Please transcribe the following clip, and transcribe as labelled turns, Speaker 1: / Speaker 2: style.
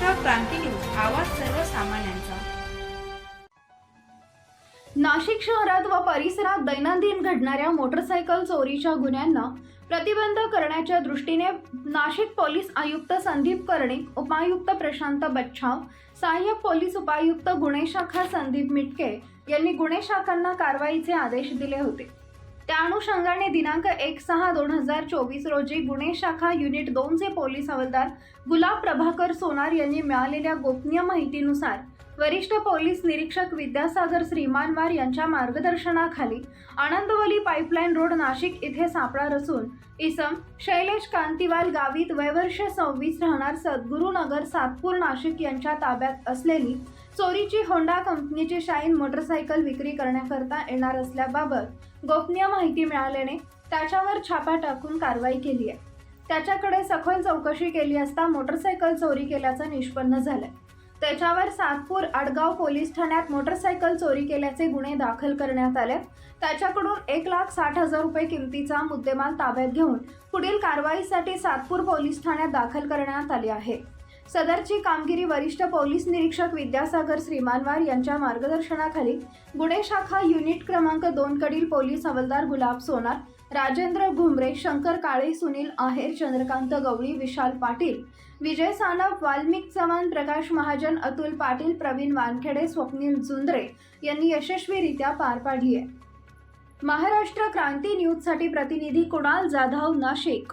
Speaker 1: क्रांती news आवाज सर्वसामान्यांचा.
Speaker 2: नाशिक शहरात व परिसरात दैनंदिन घडणाऱ्या मोटरसायकल चोरीच्या गुन्ह्यांना प्रतिबंध करण्याच्या दृष्टीने नाशिक पोलीस आयुक्त संदीप कर्णिक उपायुक्त प्रशांत बच्छाव सहाय्यक पोलीस उपायुक्त गुन्हे शाखा संदीप मिटके यांनी गुन्हे शाखांना कारवाईचे आदेश दिले होते. त्या अनुषंगाने दिनांक एक सहा दोन हजार चोवीस रोजी गुन्हे शाखा युनिट दोनचे पोलीस हवालदार गुलाब प्रभाकर सोनार यांनी मिळालेल्या गोपनीय माहितीनुसार वरिष्ठ पोलीस निरीक्षक विद्यासागर श्रीमानवार यांच्या मार्गदर्शनाखाली आनंदवली पाईपलाईन रोड नाशिक इथे सापळा असून इसम शैलेश कांतीवाल गावित वयवर्ष सव्वीस राहणार सद्गुरुनगर सातपूर नाशिक यांच्या ताब्यात असलेली चोरीची होंडा कंपनीची शाईन मोटरसायकल विक्री करण्याकरता येणार असल्याबाबत गोपनीय माहिती मिळाल्याने त्याच्यावर छापा टाकून कारवाई केली आहे. त्याच्याकडे सखोल चौकशी केली असता मोटरसायकल चोरी केल्याचं निष्पन्न झालंय. त्याच्यावर सातपूर आडगाव पोलीस ठाण्यात मोटरसायकल चोरी केल्याचे गुन्हे दाखल करण्यात आले. त्याच्याकडून एक लाख साठ हजार रुपये किमतीचा मुद्देमाल ताब्यात घेऊन पुढील कारवाईसाठी सातपूर पोलीस ठाण्यात दाखल करण्यात आले आहे. सदरची कामगिरी वरिष्ठ पोलीस निरीक्षक विद्यासागर श्रीमानवार यांच्या मार्गदर्शनाखाली गुन्हे शाखा युनिट क्रमांक दोन कडील पोलीस हवालदार गुलाब सोनार राजेंद्र घुमरे शंकर काळे सुनील आहेर चंद्रकांत गवळी विशाल पाटील विजय सानप वाल्मिक चव्हाण प्रकाश महाजन अतुल पाटील प्रवीण वानखेडे स्वप्नील जुंद्रे यांनी यशस्वीरित्या पार पाडली आहे. महाराष्ट्र क्रांती न्यूजसाठी प्रतिनिधी कुणाल जाधव नाशिक.